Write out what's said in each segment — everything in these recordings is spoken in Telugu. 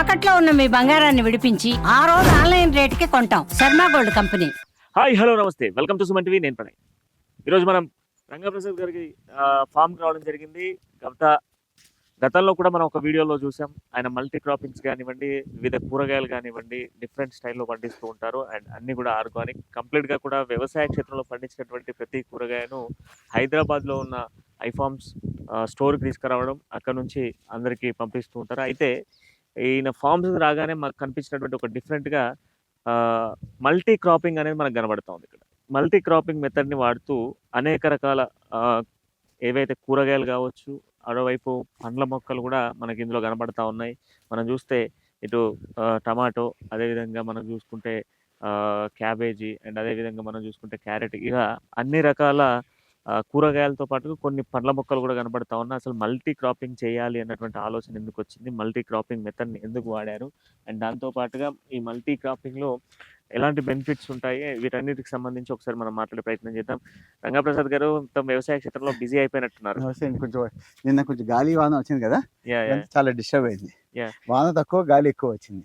తాకట్లో ఉన్న మీ బంగారాన్ని విడిపించి ఆ రోజు ఆన్లైన్ రేటుకి కొంటాం. Sharma gold company. Hi hello నమస్తే. వెల్కమ్ టు సుమన్ టీవీ నేను ప్రణయ్. ఈరోజు మనం రంగప్రసాద్ గారికి ఫామ్కి రావడం జరిగింది. గత గతంలో కూడా మనం ఒక వీడియోలో చూసాం. ఆయన మల్టీ క్రాపింగ్స్ కానివ్వండి వివిధ కూరగాయలు కానివ్వండి డిఫరెంట్ స్టైల్లో పండిస్తూ ఉంటారు. అండ్ అన్ని కూడా ఆర్గానిక్. కంప్లీట్గా కూడా వ్యవసాయ క్షేత్రంలో పండించినటువంటి ప్రతి కూరగాయను హైదరాబాద్లో ఉన్న ఐఫామ్స్ స్టోర్కి తీసుకురావడం అక్కడ నుంచి అందరికీ పంపిస్తూ ఉంటారు. అయితే ఈయన ఫార్మ్స్ రాగానే మాకు కనిపించినటువంటి ఒక డిఫరెంట్గా మల్టీ క్రాపింగ్ అనేది మనకు కనబడుతూ ఉంది ఇక్కడ. మల్టీ క్రాపింగ్ మెథడ్ని వాడుతూ అనేక రకాల ఏవైతే కూరగాయలు కావచ్చు అటువైపు పండ్ల మొక్కలు కూడా మనకి ఇందులో కనబడతా ఉన్నాయి. మనం చూస్తే ఇటు టమాటో అదేవిధంగా మనం చూసుకుంటే క్యాబేజీ అండ్ అదేవిధంగా మనం చూసుకుంటే క్యారెట్ ఇలా అన్ని రకాల కూరగాయలతో పాటు కొన్ని పండ్ల మొక్కలు కూడా కనబడతా ఉన్నాయి అసలు మల్టీ క్రాపింగ్ చేయాలి అన్నటువంటి ఆలోచన ఎందుకు వచ్చింది? మల్టీ క్రాపింగ్ మెథడ్ని ఎందుకు వాడారు? అండ్ దాంతో పాటుగా ఈ మల్టీ క్రాపింగ్లో ఎలాంటి బెనిఫిట్స్ ఉంటాయి? వీటన్నిటికి సంబంధించి ఒకసారి మనం మాట్లాడే ప్రయత్నం చేద్దాం. రంగప్రసాద్ గారు మొత్తం వ్యవసాయ క్షేత్రంలో బిజీ అయిపోయినట్టున్నారు. కొంచెం నిన్న కొంచెం గాలి వాన వచ్చింది కదా? చాలా డిస్టర్బ్ అయింది. వాన తక్కువ గాలి ఎక్కువ వచ్చింది.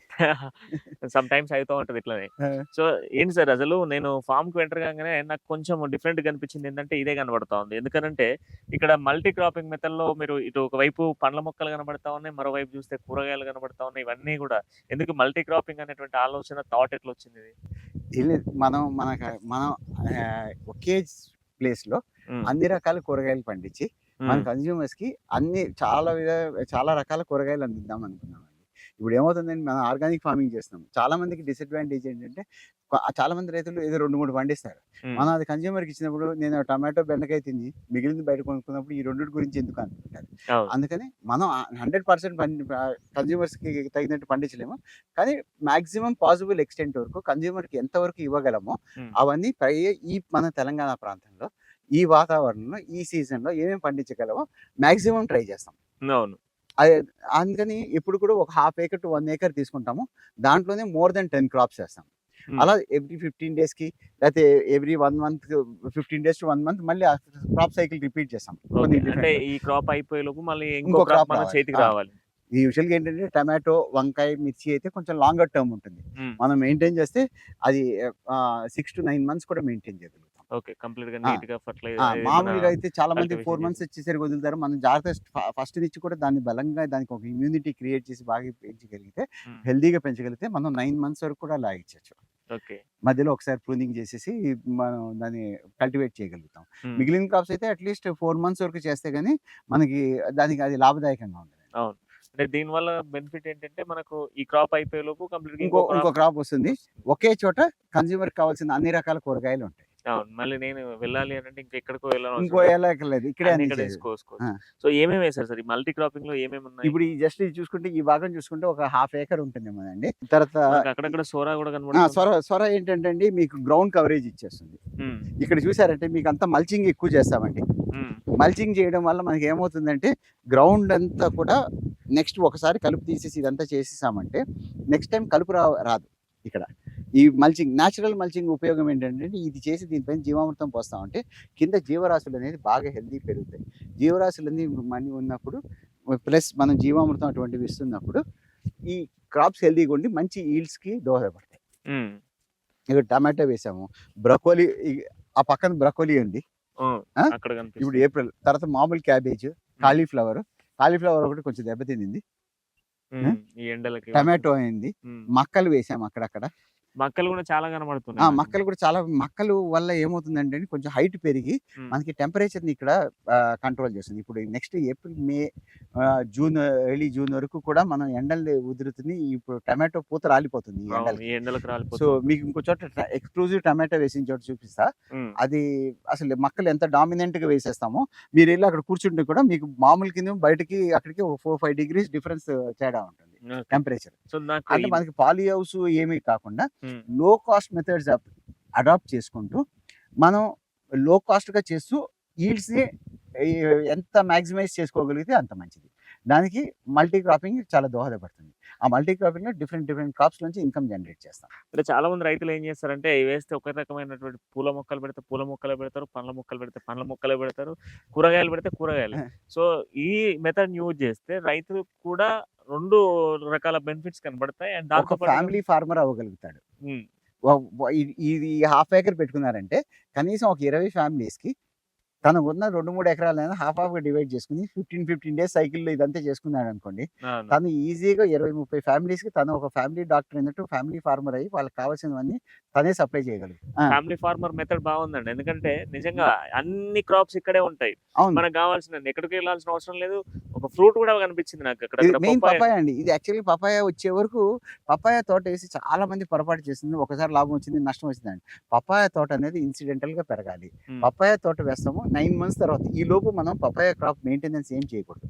సమ్ టైమ్స్ అవుతూ ఉంటది ఇట్లానే. సో ఏంటి సార్ అసలు నేను ఫామ్కు ఎంటర్ కాగానే నాకు కొంచెం డిఫరెంట్గా అనిపించింది ఏంటంటే ఇదే కనబడతా ఉంది. ఎందుకంటే ఇక్కడ మల్టీ క్రాపింగ్ మెథడ్లో మీరు ఇటు ఒకవైపు పండ్ల మొక్కలు కనబడతా ఉన్నాయి మరోవైపు చూస్తే కూరగాయలు కనబడతా ఉన్నాయి ఇవన్నీ కూడా. ఎందుకు మల్టీ క్రాపింగ్ అనేటువంటి ఆలోచన థాట్ ఎట్లా వచ్చింది ఇది? మనం మన మనం ఒకే ప్లేస్లో మ్మ్. అన్ని రకాల కూరగాయలు పండించి మన కన్జ్యూమర్స్కి అన్ని చాలా విధ చాలా రకాల కూరగాయలు అందిద్దాం అనుకున్నాం అండి ఇప్పుడు ఏమవుతుందండి మనం ఆర్గానిక్ ఫార్మింగ్ చేస్తున్నాం. చాలా మందికి డిసడ్వాంటేజ్ ఏంటంటే చాలా మంది రైతులు ఏదో రెండు మూడు పండిస్తారు. మనం అది కన్జ్యూమర్కి ఇచ్చినప్పుడు నేను టమాటో బెండకాయ తిని మిగిలింది బయట కొనుక్కున్నప్పుడు ఈ రెండింటి గురించి ఎందుకు అనుకుంటారు. అందుకని మనం హండ్రెడ్ పర్సెంట్ కన్జ్యూమర్స్కి తగినట్టు పండించలేము. కానీ మాక్సిమం పాసిబుల్ ఎక్స్టెంట్ వరకు కన్జ్యూమర్కి ఎంతవరకు ఇవ్వగలమో. అవన్నీ ఈ మన తెలంగాణ ప్రాంతంలో ఈ వాతావరణంలో ఈ సీజన్లో ఏమేమి పండించగలమో మాక్సిమం ట్రై చేస్తాం అవును అదే అందుకని ఎప్పుడు కూడా ఒక half acre to one acre తీసుకుంటాము దాంట్లోనే మోర్ దెన్ టెన్ క్రాప్స్ వేస్తాం. అలా ఎవ్రీ ఫిఫ్టీన్ డేస్కి లేకపోతే every one month fifteen days to one month మళ్ళీ క్రాప్ సైకిల్ రిపీట్ చేస్తాం. అంటే ఈ క్రాప్ అయిపోయే లోపు మళ్ళీ ఇంకో క్రాప్ మన. చేతికి. రావాలి ఈ యూజువల్గా ఏంటంటే టమాటో వంకాయ మిర్చి అయితే కొంచెం లాంగర్ టర్మ్ ఉంటుంది. మనం మెయింటైన్ చేస్తే అది సిక్స్ టు నైన్ మంత్స్ కూడా మెయింటైన్ చేయగలుగుతాం ఓకే. కంప్లీట్గా. నీట్గా ఫర్టిలైజర్ మామూలుగా అయితే చాలా మంది ఫోర్ మంత్స్ వచ్చేసరికి వదులుతారు. మనం జాగ్రత్త ఫస్ట్ నుంచి కూడా దాన్ని బలంగా దానికి ఒక ఇమ్యూనిటీ క్రియేట్ చేసి బాగా పెంచగలిగితే. హెల్దీగా పెంచగలిగితే మనం నైన్ మంత్స్ వరకు కూడా లాగించవచ్చు ఓకే. మధ్యలో ఒకసారి ప్రూనింగ్ చేసేసి మనం దాన్ని కల్టివేట్ చేయగలుగుతాం. మిగిలిన క్రాప్స్ అయితే అట్లీస్ట్ ఫోర్ మంత్స్ వరకు చేస్తే గానీ మనకి దానికి అది లాభదాయకంగా ఉంటుంది అవును. అంటే దీని వల్ల బెనిఫిట్ ఏంటంటే మనకు ఈ క్రాప్ అయిపోయే లోపు కంప్లీట్ ఇంకో ఇంకో క్రాప్ వస్తుంది. ఒకే చోట కన్జ్యూమర్ కావాల్సిన అన్ని రకాల కూరగాయలు ఉంటాయి. అవును. మళ్ళీ నేను వెళ్ళాలి అని అంటే ఇంకా ఎక్కడికో వెళ్ళాలి ఇంకో ఎలాగలేదు ఇక్కడే అన్ని ఇక్కడ. వేసుకోవచ్చు. సో ఏమేమి వేశారు సార్? ఈ మల్టీ క్రాపింగ్లో ఏమేమి ఉన్నాయి? ఇప్పుడు ఈ జస్ట్ ఇది చూసుకుంటే ఈ భాగం చూసుకుంటే ఒక హాఫ్ ఏకర్ ఉంటుంది అండి తర్వాత అక్కడక్కడ సోరా కూడా కనబడుతుంది సొర సొర ఏంటంటే అండి మీకు గ్రౌండ్ కవరేజ్ ఇచ్చేస్తుంది. ఇక్కడ చూసారంటే మీకు అంతా మల్చింగ్ ఎక్కువ చేస్తామండి. మల్చింగ్ చేయడం వల్ల మనకి ఏమవుతుందంటే గ్రౌండ్ అంతా కూడా నెక్స్ట్ ఒకసారి కలుపు తీసేసి ఇదంతా చేసేసామంటే నెక్స్ట్ టైం కలుపు రా రాదు ఇక్కడ. ఈ మల్చింగ్ న్యాచురల్ మల్చింగ్ ఉపయోగం ఏంటంటే ఇది చేసి దీనిపైన జీవామృతం పోస్తామంటే కింద జీవరాశులు అనేది బాగా హెల్దీ పెరుగుతాయి. జీవరాశులు అన్ని మనీ ఉన్నప్పుడు ప్లస్ మనం జీవామృతం అటువంటివి ఇస్తున్నప్పుడు ఈ క్రాప్స్ హెల్దీగా ఉండి మంచి ఈల్డ్స్కి దోహదపడతాయి. ఇక్కడ టమాటో వేసాము బ్రకోలీ ఆ పక్కన బ్రకోలీ ఉంది. ఇప్పుడు ఏప్రిల్ తర్వాత మామూలు క్యాబేజ్ కాలీఫ్లవర్ కాలీఫ్లవర్ ఒకటి కొంచెం దెబ్బతింది టమాటో అయింది. మక్కలు వేసాం అక్కడక్కడ. మక్కలు కూడా చాలా కనబడుతున్నాయి మక్కలు కూడా చాలా మక్కలు వల్ల ఏమవుతుందంటే కొంచెం హైట్ పెరిగి మనకి టెంపరేచర్ని ఇక్కడ కంట్రోల్ చేస్తుంది. ఇప్పుడు next April May June early June వరకు కూడా మనం ఎండలు ఉదురుతుంది ఇప్పుడు టమాటో పూత రాలిపోతుంది సో మీకు ఇంకో చోట ఎక్స్క్లూజివ్ టమాటో వేసిన చోట చూపిస్తా. అది అసలు మక్కలు ఎంత డామినెంట్గా వేసేస్తామో మీరు వెళ్ళి అక్కడ కూర్చుంటే కూడా మీకు మామూలు కింద బయటకి అక్కడికి ఫోర్ ఫైవ్ డిగ్రీస్ డిఫరెన్స్ తేడా ఉంటుంది. టెంపరేచర్. సో అంటే మనకి పాలీ హౌస్ ఏమీ కాకుండా లో కాస్ట్ మెథడ్స్ అడాప్ట్ చేసుకుంటూ మనం లో కాస్ట్గా చేస్తూ ఈల్డ్స్ని ఎంత మాక్సిమైజ్ చేసుకోగలిగితే అంత మంచిది. దానికి మల్టీ క్రాపింగ్ చాలా దోహదపడుతుంది. ఆ మల్టీ క్రాపింగ్లో డిఫరెంట్ డిఫరెంట్ క్రాప్స్ నుంచి ఇన్కమ్ జనరేట్ చేస్తాం. అంటే చాలా మంది రైతులు ఏం చేస్తారంటే ఇవి వేస్తే ఒక రకమైనటువంటి పూల మొక్కలు పెడితే పూల మొక్కలు పెడతారు పండ్ల మొక్కలు పెడితే పండ్ల మొక్కలు పెడతారు కూరగాయలు పెడితే కూరగాయలు. సో ఈ మెథడ్ యూజ్ చేస్తే రైతులు కూడా రెండు రకాల బెనిఫిట్స్ కనబడతాయి. అండ్ దాంతో ఫ్యామిలీ ఫార్మర్ అవ్వగలుగుతాడు. ఇది- హాఫ్ ఏకర్ పెట్టుకున్నారంటే కనీసం ఒక ఇరవై ఫ్యామిలీస్కి తనకు ఉన్న రెండు మూడు ఎకరాలైనా హాఫ్ హాఫ్గా డివైడ్ చేసుకుని ఫిఫ్టీన్ ఫిఫ్టీన్ డేస్ సైకిల్లో ఇదంతా చేసుకున్నాడు అనుకోండి. తను ఈజీగా ఇరవై ముప్పై ఫ్యామిలీస్కి తను ఒక ఫ్యామిలీ డాక్టర్ అయినట్టు ఫ్యామిలీ ఫార్మర్ అయ్యి వాళ్ళకి కావాల్సినవన్నీ తనే సప్లై చేయగలుగుతాడు ఆ, ఫ్యామిలీ ఫార్మర్ మెథడ్ బాగుందండి. ఎందుకంటే నిజంగా అన్ని క్రాప్స్ ఇక్కడే ఉంటాయి. మనకు కావాల్సిన ఎక్కడికి వెళ్ళాల్సిన అవసరం లేదు. ఒక ఫ్రూట్ కూడా కనిపించింది నాకు అక్కడ మెయిన్ పప్పాయ. పపాయ. అండి. ఇది యాక్చువల్లీ పపాయ వచ్చే వరకు పపాయ తోట వేసి చాలా మంది పొరపాటు చేస్తుంది ఒకసారి లాభం వచ్చింది నష్టం వచ్చిందండి. పపాయ తోట అనేది ఇన్సిడెంటల్గా పెరగాలి. పపాయ తోట వేస్తాము. నైన్ మంత్స్ తర్వాత ఈ లోపు మనం పపాయ క్రాప్ మెయింటెనెన్స్ ఏం చేయకూడదు.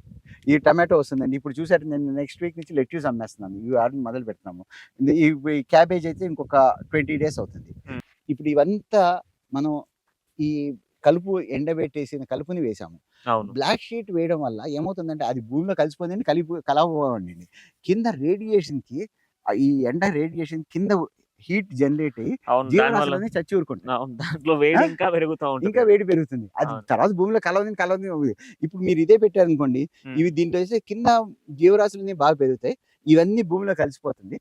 ఈ టమాటో వస్తుందండి. ఇప్పుడు చూసారు నేను నెక్స్ట్ వీక్ నుంచి లెట్యూస్ అమ్మేస్తున్నాను. ఈ వారం మొదలు పెడుతున్నాము. ఈ క్యాబేజ్ అయితే ఇంకొక ట్వంటీ డేస్ అవుతుంది. ఇప్పుడు ఇవంతా మనం ఈ కలుపు ఎండబెట్టేసిన కలుపుని వేసాము. బ్లాక్ షీట్ వేయడం వల్ల ఏమవుతుందంటే అది భూమిలో కలిసిపోయింది కలిపి కలవండి కింద రేడియేషన్కి ఈ ఎండ రేడియేషన్ కింద హీట్ జనరేట్ అయ్యి అవును. దానివల్ల జీవరాశులని చచ్చి ఊరుకుంటాయి అవును, దాంట్లో వేడి? ఇంకా పెరుగుతూ ఉంటుంది. ఇంకా వేడి పెరుగుతుంది. అది. తర్వాత భూమిలో కలవని కలవని. ఇప్పుడు మీరు ఇదే పెట్టారనుకోండి. ఇవి దీంట్లో కింద జీవరాశులన్నీ బాగా పెరుగుతాయి. ఇవన్నీ భూమిలో కలిసిపోతుంది.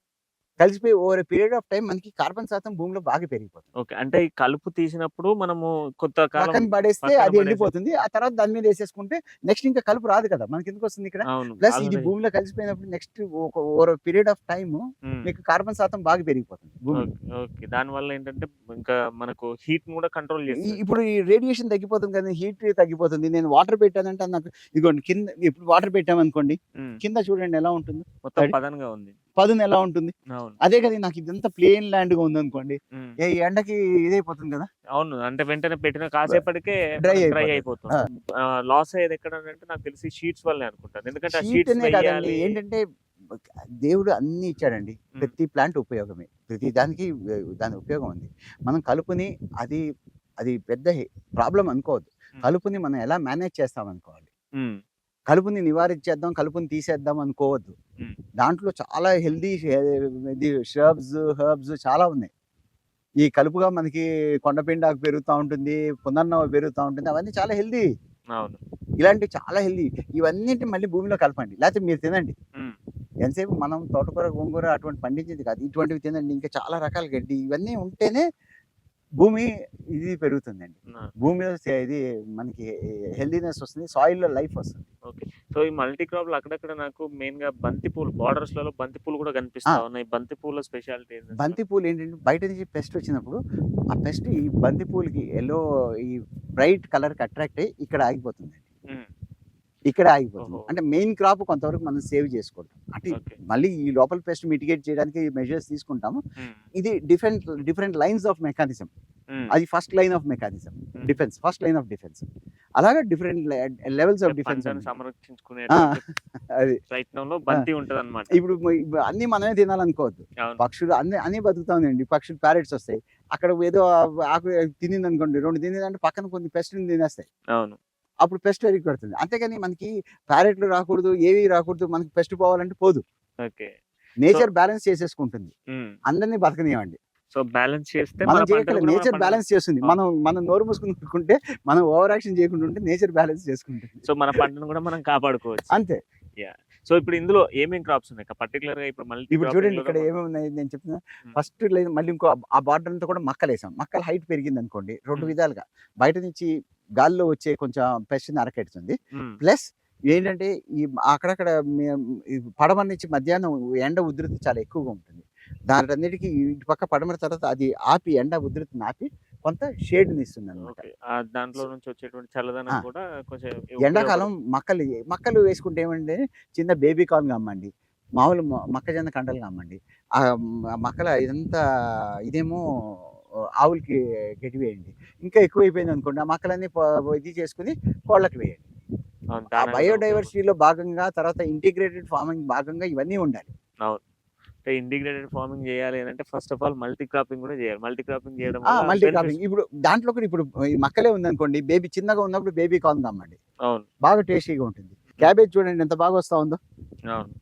కలిసిపోయి ఓవర్ పీరియడ్ ఆఫ్ టైం మనకి కార్బన్ శాతం భూమిలో బాగా పెరిగిపోతుంది. ఓకే. అంటే ఈ కలుపు తీసినప్పుడు మనము కొంత కాలం పక్కన పడేస్తే అది ఎండిపోతుంది. ఆ తర్వాత దాని మీద వేసేసుకుంటే నెక్స్ట్ ఇంకా కలుపు రాదు కదా. మనకి ఎందుకు వస్తుంది ఇక్కడ? ప్లస్ ఇది. భూమిలో కలిసిపోయినప్పుడు నెక్స్ట్ ఒక ఓవర్ పీరియడ్ ఆఫ్ టైం. మీకు కార్బన్ శాతం బాగా పెరిగిపోతుంది ఓకే, దాని వల్ల ఏంటంటే ఇంకా మనకు హీట్ కూడా కంట్రోల్ చేస్తుంది. ఇప్పుడు ఈ రేడియేషన్ తగ్గిపోతుంది కదా హీట్ తగ్గిపోతుంది. నేను వాటర్ పెట్టానంటే నాకు ఇదిగోండి కింద ఇప్పుడు వాటర్ పెట్టామనుకోండి. కింద చూడండి ఎలా ఉంటుంది. మొత్తం పదనగా ఉంది. పదును ఎలా ఉంటుంది? అదే కదా నాకు ఇదంతా ప్లేన్ ల్యాండ్గా ఉంది అనుకోండి. ఏ ఎండకి ఇదైపోతుంది కదా? అవును అంటే వెంటనే పెట్టిన కాసేపటికే Dry డ్రై అయిపోతుంది. లాస్ అయ్యేది ఎక్కడ అంటే నాకు తెలిసి షీట్స్ వల్లే అనుకుంటాను. ఎందుకంటే షీట్స్ ఏంటంటే దేవుడు అన్ని ఇచ్చాడండి. ప్రతి ప్లాంట్ ఉపయోగమే. ప్రతి దానికి దాని ఉపయోగం ఉంది. మనం కలుపుని అది అది పెద్ద ప్రాబ్లం అనుకోవద్దు. కలుపుని మనం ఎలా మేనేజ్ చేస్తాం అనుకోవాలి కలుపుని నివారించేద్దాం కలుపుని తీసేద్దాం అనుకోవద్దు. దాంట్లో చాలా హెల్దీ ఇది షర్బ్స్ హర్బ్స్ చాలా ఉన్నాయి. ఈ కలుపుగా మనకి కొండపిండాకు పెరుగుతూ ఉంటుంది పునర్నవ పెరుగుతూ ఉంటుంది అవన్నీ చాలా హెల్దీ. అవును. ఇలాంటివి చాలా హెల్దీ. ఇవన్నిటి మళ్ళీ భూమిలో కలపండి. లేకపోతే మీరు తినండి. ఎంతసేపు మనం తోటకూర గోంగూర అటువంటి పండించేది కాదు. ఇటువంటివి తినండి. ఇంకా చాలా రకాల గడ్డి ఇవన్నీ ఉంటేనే భూమి ఇది పెరుగుతుందండి. భూమిలో ఇది మనకి హెల్దీనెస్ వస్తుంది సాయిల్లో లైఫ్ వస్తుంది. సో ఈ మల్టీ క్రాప్లో అక్కడక్కడ నాకు మెయిన్గా బంతి పూలు బార్డర్స్లలో బంతి పూలు కూడా కనిపిస్తా ఉన్నాయి. బంతి పూల స్పెషాలిటీ బంతి పూలు ఏంటంటే బయట నుంచి పెస్ట్ వచ్చినప్పుడు ఆ పెస్ట్ ఈ బంతి పూలకి ఎల్లో ఈ బ్రైట్ కలర్కి అట్రాక్ట్ అయ్యి ఇక్కడ ఆగిపోతుంది ఇక్కడ ఆగిపోతుంది. అంటే మెయిన్ క్రాప్ కొంతవరకు మనం సేవ్ చేసుకుంటాం అంటే మళ్ళీ ఈ లోపల పెస్ట్ మిటిగేట్ చేయడానికి మెజర్స్ తీసుకుంటాము. ఇది different different lines of mechanism. అది first line of mechanism. Defence first line of defence. అలాగే డిఫరెంట్ లెవెల్స్ ఆఫ్ డిఫెన్స్ పంటను సంరక్షించుకునే ఆ, అది. ప్రయత్నంలో బంతి ఉంటది అనమాట ఇప్పుడు అన్ని మనమే తినాలనుకోవద్దు. పక్షులు అన్ని అన్ని బతుకుతా ఉందండి పక్షులు ప్యారెట్స్ వస్తాయి. అక్కడ ఏదో ఆకు తినింది అనుకోండి రెండు తినింది అంటే పక్కన కొన్ని పెస్ట్ తినేస్తాయి. అవును. అప్పుడు పెస్ట్ పెరిగి పడుతుంది అంతేగాని మనకి ప్యారెట్లు రాకూడదు ఏవి రాకూడదు మనకి పెస్ట్ పోవాలంటే పోదు. ఓకే. నేచర్ బ్యాలెన్స్ చేసేసుకుంటుంది. అందరినీ బతకనివ్వండి. సో బ్యాలెన్స్ చేస్తే మనం చేయగల నేచర్ బ్యాలెన్స్ చేస్తుంది. మనం మనం నోరు మూసుకుంటుంటే మనం ఓవర్ యాక్షన్ చేయకుండా ఉంటే నేచర్ బ్యాలెన్స్ చేసుకుంటుంది. సో మన పంటను కూడా మనం కాపాడుకోవచ్చు. అంతే. సో ఇప్పుడు ఇందులో ఏమేమి క్రాప్స్ ఉన్నాయి? పర్టికులర్గా ఇప్పుడు మల్టీ ఇప్పుడు చూడండి ఇక్కడ ఏమేమి ఉన్నాయి నేను చెప్తున్నా? ఫస్ట్ మళ్ళీ ఇంకో ఆ బార్డర్ అంతా కూడా మక్కలు వేసాం మక్కల హైట్ పెరిగింది అనుకోండి రెండు. విధాలుగా. బయట నుంచి గాల్లో వచ్చే కొంచెం పెస్ట్ని అరకెడుతుంది. ప్లస్ ఏంటంటే ఈ అక్కడక్కడ పడమర నుంచి మధ్యాహ్నం ఎండ ఉధృతి చాలా ఎక్కువగా ఉంటుంది. దానిటన్నిటికీ ఇటు పక్క పడమర తర్వాత అది ఆపి ఎండ ఉధృతిని ఆపి కొంత షేడ్ని ఇస్తుంది అనమాట దాంట్లో నుంచి వచ్చేటువంటి చల్లదనం. కూడా కొంచెం ఎండాకాలం మక్కలు మక్కలు వేసుకుంటే ఏమంటే చిన్న బేబీ కార్న్ అమ్మండి మామూలు మొక్కజొన్న కండలు అమ్మండి ఆ మక్కల ఇదంతా ఇదేమో ఆవులకి గడ్డి వేయండి. ఇంకా ఎక్కువైపోయింది అనుకోండి ఆ మొక్కలన్నీ ఇది చేసుకుని కోళ్ళకి వేయండి. ఆ బయోడైవర్సిటీలో భాగంగా తర్వాత ఇంటిగ్రేటెడ్ ఫార్మింగ్ భాగంగా ఇవన్నీ ఉండాలి. అంటే ఇంటిగ్రేటెడ్ ఫార్మింగ్ చేయాలి అంటే first of all multi cropping కూడా చేయాలి. మల్టీ క్రాపింగ్ చేయడం మల్టీ క్రాపింగ్ ఇప్పుడు దాంట్లో కూడా ఇప్పుడు ఈ మక్కలే ఉంది అనుకోండి బేబీ చిన్నగా ఉన్నప్పుడు బేబీ కార్న్ అమ్మండి అవును. బాగా టేస్టీగా ఉంటుంది. క్యాబేజ్ చూడండి ఎంత బాగా వస్తా ఉందో.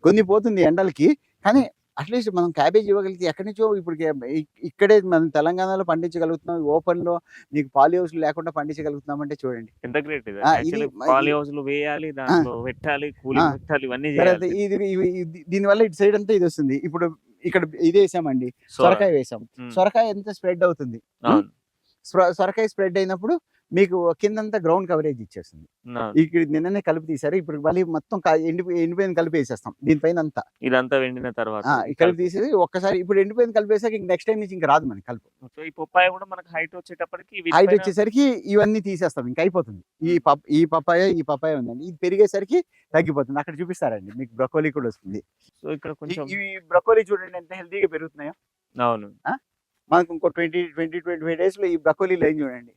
కొన్ని పోతుంది ఎండలకి కానీ అట్లీస్ట్ మనం క్యాబేజ్ ఇవ్వగలిగితే ఎక్కడి నుంచో ఇప్పుడు ఇక్కడే మనం తెలంగాణలో పండించగలుగుతున్నాం ఓపెన్లో మీకు పాలి హౌస్ లేకుండా పండించగలుగుతున్నాం అంటే చూడండి ఇది ఆ, ఇది యాక్చువల్లీ మ- పాలి హౌస్లో వేయాలి దాంట్లో పెట్టాలి కూలింగ్ ఆ. పెట్టాలి ఇవన్నీ తర్వాత చేయాలి ఇది ఇవి- ఇది- దీనివల్ల ఇటు సైడ్ అంతా ఇది వస్తుంది ఇప్పుడు ఇక్కడ ఇది వేసామండి సోర. సొరకాయ వేసాం. సొరకాయ ఎంత స్ప్రెడ్ అవుతుంది సొరకాయ స్ప్రెడ్ అయినప్పుడు మీకు కిందంతా గ్రౌండ్ కవరేజ్ ఇచ్చేస్తుంది. ఇక్కడ నిన్ననే కలిపి తీసారు ఇప్పుడు మళ్ళీ మొత్తం ఎండి ఎండిపోయిన కలిపి వేసేస్తాం దీనిపైన అంతా. ఇదంతా వెండిన తర్వాత ఈ కలిపి తీసేసి ఒక్కసారి ఇప్పుడు ఎండిపోయిన కలిపి వేసాక నెక్స్ట్ టైం నుంచి ఇంకా రాదు మనకి కలుపు. సో ఈ పప్పాయ కూడా మనకు హైట్ వచ్చేటప్పటికి హైట్ వచ్చేసరికి ఇవన్నీ తీసేస్తాం ఇంకా అయిపోతుంది. ఈ పప్ ఈ పప్పాయ ఈ పప్పాయ ఉందండి. ఇది పెరిగేసరికి తగ్గిపోతుంది. అక్కడ చూపిస్తారండి మీకు బ్రకోలీ కూడా వస్తుంది. సో ఇక్కడ ఈ- కొంచెం ఇవి బ్రకోలీ చూడండి ఎంత హెల్తీగా పెరుగుతున్నాయో. అవును. మనకు ఇంకో ట్వంటీ ట్వంటీ ట్వంటీ ఫైవ్ డేస్లో ఈ బ్రకోలీ లైన్ చూడండి.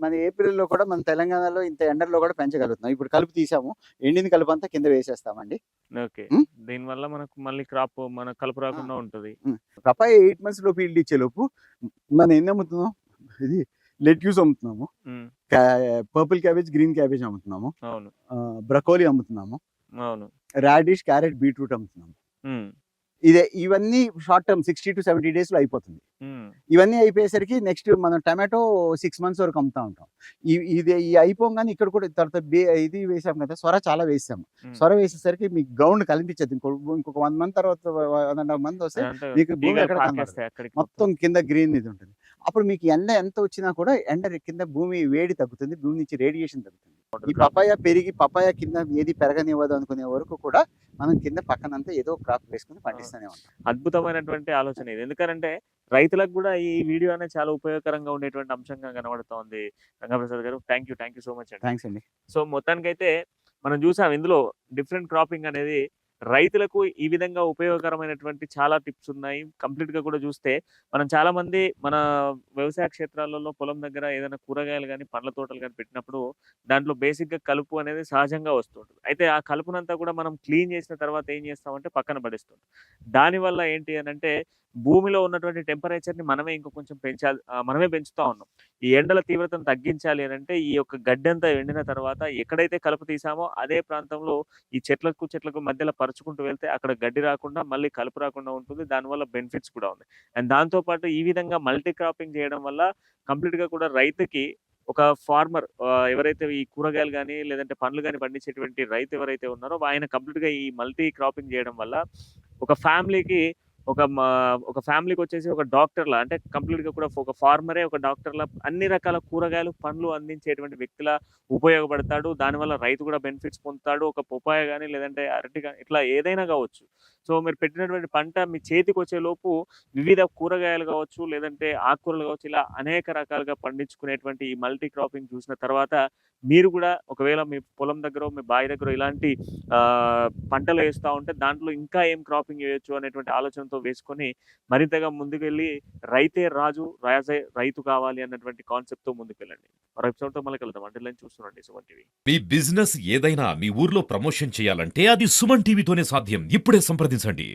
మన ఏప్రిల్లో కూడా మన తెలంగాణలో ఇంత ఎండల్లో కూడా పెంచగలుగుతున్నాం. ఇప్పుడు కలుపు తీసాము. ఎండిన కలుపు అంతా కింద వేసేస్తామండి. ఓకే. ఉమ్. దీని వల్ల మనకు మళ్ళీ క్రాప్ మన కలుపు రాకుండా ఉంటది. పప్పాయ ఎయిట్ మంత్స్లో ఫీల్డ్ ఇచ్చే లోపు మనం ఎన్ని అమ్ముతున్నాం ఇది లెట్యూస్ అమ్ముతున్నాము. ఉమ్. పర్పుల్ క్యాబేజ్ గ్రీన్ క్యాబేజ్ అమ్ముతున్నాము. అవును. బ్రకోలీ అమ్ముతున్నాము. అవును. రాడిష్ క్యారెట్ బీట్రూట్ అమ్ముతున్నాము. ఇదే ఇవన్నీ short term sixty to seventy డేస్లో అయిపోతుంది. ఉమ్. ఇవన్నీ అయిపోయేసరికి నెక్స్ట్ మనం టమాటో సిక్స్ మంత్స్ వరకు అమ్ముతా ఉంటాం. ఇది ఈ అయిపోగానే ఇక్కడ కూడా తర్వాత ఇది వేసాం కదా సొర చాలా వేసాము. ఉమ్. సొర వేసేసరికి మీకు గ్రౌండ్ కనిపించదు ఇంకో ఇంకొక వన్ మంత్ తర్వాత వన్ అండ్ హాఫ్ మంత్ వస్తే మీకు భూమి ఎక్కడ మొత్తం. కింద గ్రీన్ ఇది ఉంటుంది. అప్పుడు మీకు ఎండ ఎంత వచ్చినా కూడా ఎండ కింద భూమి వేడి తగ్గుతుంది. భూమి నుంచి రేడియేషన్ తగ్గుతుంది. ఈ పపాయ పెరిగి పపాయ కింద ఏది పెరగనివ్వదు అనుకునే వరకు కూడా మనం కింద పక్కనంతా ఏదో క్రాప్ వేసుకుని పండిస్తూనే ఉంటాం. అద్భుతమైనటువంటి ఆలోచన ఇది. ఎందుకంటే రైతులకు కూడా ఈ వీడియో అనేది చాలా ఉపయోగకరంగా ఉండేటువంటి అంశంగా కనబడుతోంది. రంగప్రసాద్ గారు thank you thank you so much అండి. థ్యాంక్స్ అండి. సో మొత్తానికైతే మనం చూసాం ఇందులో డిఫరెంట్ క్రాపింగ్ అనేది రైతులకు ఈ విధంగా ఉపయోగకరమైనటువంటి చాలా టిప్స్ ఉన్నాయి. కంప్లీట్గా కూడా చూస్తే మనం చాలా మంది మన వ్యవసాయ క్షేత్రాలలో పొలం దగ్గర ఏదైనా కూరగాయలు కానీ పండ్ల తోటలు కానీ పెట్టినప్పుడు దాంట్లో బేసిక్గా కలుపు అనేది సహజంగా వస్తుంటుంది. అయితే ఆ కలుపునంతా కూడా మనం క్లీన్ చేసిన తర్వాత ఏం చేస్తామంటే పక్కన పడేస్తుంది దానివల్ల ఏంటి అని అంటే భూమిలో ఉన్నటువంటి టెంపరేచర్ని మనమే ఇంకా కొంచెం పెంచాలి మనమే పెంచుతా ఉన్నాం. ఈ ఎండల తీవ్రతను తగ్గించాలి అని అంటే ఈ యొక్క గడ్డంతా ఎండిన తర్వాత ఎక్కడైతే కలుపు తీసామో అదే ప్రాంతంలో ఈ చెట్లకు చెట్లకు మధ్యలో పరుచుకుంటూ వెళ్తే అక్కడ గడ్డి రాకుండా మళ్ళీ కలుపు రాకుండా ఉంటుంది. దానివల్ల బెనిఫిట్స్ కూడా ఉంది. అండ్ దాంతో పాటు ఈ విధంగా మల్టీ క్రాపింగ్ చేయడం వల్ల కంప్లీట్గా కూడా రైతుకి ఒక ఫార్మర్ ఎవరైతే ఈ కూరగాయలు కానీ లేదంటే పండ్లు కానీ పండించేటువంటి రైతు ఎవరైతే ఉన్నారో ఆయన కంప్లీట్గా ఈ మల్టీ క్రాపింగ్ చేయడం వల్ల ఒక ఫ్యామిలీకి ఒక ఒక ఫ్యామిలీకి వచ్చేసి ఒక డాక్టర్ లా అంటే కంప్లీట్గా కూడా ఒక ఫార్మరే ఒక డాక్టర్లా అన్ని రకాల కూరగాయలు పండ్లు అందించేటువంటి వ్యక్తిలా ఉపయోగపడతాడు. దానివల్ల రైతు కూడా బెనిఫిట్స్ పొందుతాడు. ఒక పొపాయ కానీ లేదంటే అరటి కానీ ఇట్లా ఏదైనా కావచ్చు. సో మీరు పెట్టినటువంటి పంట మీ చేతికి వచ్చే లోపు వివిధ కూరగాయలు కావచ్చు లేదంటే ఆకుకూరలు కావచ్చు ఇలా అనేక రకాలుగా పండించుకునేటువంటి ఈ మల్టీ క్రాపింగ్ చూసిన తర్వాత మీరు కూడా ఒకవేళ మీ పొలం దగ్గర మీ బావి దగ్గర ఇలాంటి పంటలు వేస్తూ ఉంటే దాంట్లో ఇంకా ఏం క్రాపింగ్ చేయొచ్చు అనేటువంటి ఆలోచనతో వేసుకొని మరింతగా ముందుకెళ్ళి రైతే రాజు రాజే రైతు కావాలి అన్నటువంటి కాన్సెప్ట్తో ముందుకెళ్ళండి. మరో ఎపిసోడ్తో మళ్ళీ కలుద్దాం. అంటే చూస్తున్నాండి సుమన్ టీవీ. మీ బిజినెస్ ఏదైనా మీ ఊర్లో ప్రమోషన్ చేయాలంటే అది సుమన్ టీవీతోనే సాధ్యం. ఇప్పుడే సంప్రదించండి.